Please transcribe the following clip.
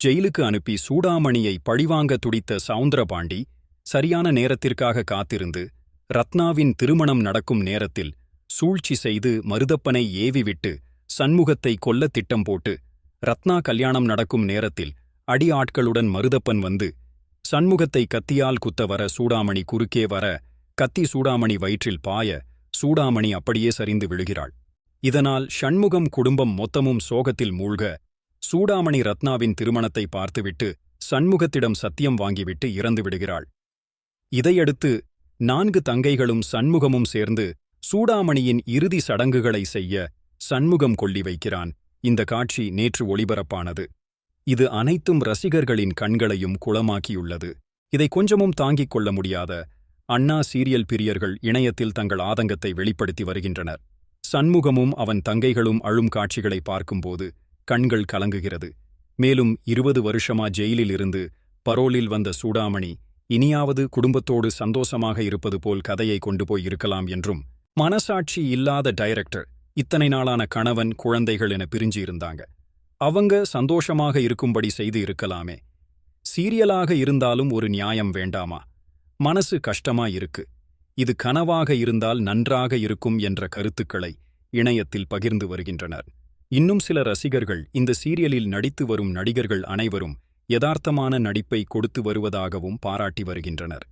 ஜெயிலுக்கு அனுப்பி சூடாமணியை பழிவாங்க துடித்த சவுந்தரபாண்டி சரியான நேரத்திற்காக காத்திருந்து ரத்னாவின் திருமணம் நடக்கும் நேரத்தில் சூழ்ச்சி செய்து மருதப்பனை ஏவிவிட்டு சண்முகத்தை கொல்ல திட்டம் போட்டு ரத்னா கல்யாணம் நடக்கும் நேரத்தில் அடி ஆட்களுடன் மருதப்பன் வந்து சண்முகத்தை கத்தியால் குத்த வர சூடாமணி குறுக்கே வர கத்தி சூடாமணி வயிற்றில் பாய சூடாமணி அப்படியே சரிந்து விழுகிறாள். இதனால் ஷண்முகம் குடும்பம் மொத்தமும் சோகத்தில் மூழ்க சூடாமணி ரத்னாவின் திருமணத்தை பார்த்துவிட்டு சண்முகத்திடம் சத்தியம் வாங்கிவிட்டு இறந்து விடுகிறாள். இதையடுத்து நான்கு தங்கைகளும் சண்முகமும் சேர்ந்து சூடாமணியின் இறுதி சடங்குகளை செய்ய சண்முகம் கொள்ளி வைக்கிறான். இந்த காட்சி நேற்று ஒளிபரப்பானது. இது அனைத்தும் ரசிகர்களின் கண்களையும் குளமாக்கியுள்ளது. இதை கொஞ்சமும் தாங்கிக் கொள்ள முடியாத அண்ணா சீரியல் பிரியர்கள் இணையத்தில் தங்கள் ஆதங்கத்தை வெளிப்படுத்தி வருகின்றனர். சண்முகமும் அவன் தங்கைகளும் அழும் காட்சிகளை பார்க்கும்போது கண்கள் கலங்குகிறது. மேலும் இருபது வருஷமா ஜெயிலில் இருந்து பரோலில் வந்த சூடாமணி இனியாவது குடும்பத்தோடு சந்தோஷமாக இருப்பது போல் கதையை கொண்டு போய் இருக்கலாம் என்றும் மனசாட்சி இல்லாத டைரக்டர் இத்தனை நாளான கணவன் குழந்தைகள் என பிரிஞ்சு இருந்தாங்க. அவங்க சந்தோஷமாக இருக்கும்படி செய்து இருக்கலாமே. சீரியலாக இருந்தாலும் ஒரு நியாயம் வேண்டாமா? மனசு கஷ்டமா இருக்கு. இது கனவாக இருந்தால் நன்றாக இருக்கும் என்ற கருத்துக்களை இணையத்தில் பகிர்ந்து வருகின்றனர். இன்னும் சில ரசிகர்கள் இந்த சீரியலில் நடித்து வரும் நடிகர்கள் அனைவரும் யதார்த்தமான நடிப்பை கொடுத்து வருவதாகவும் பாராட்டி வருகின்றனர்.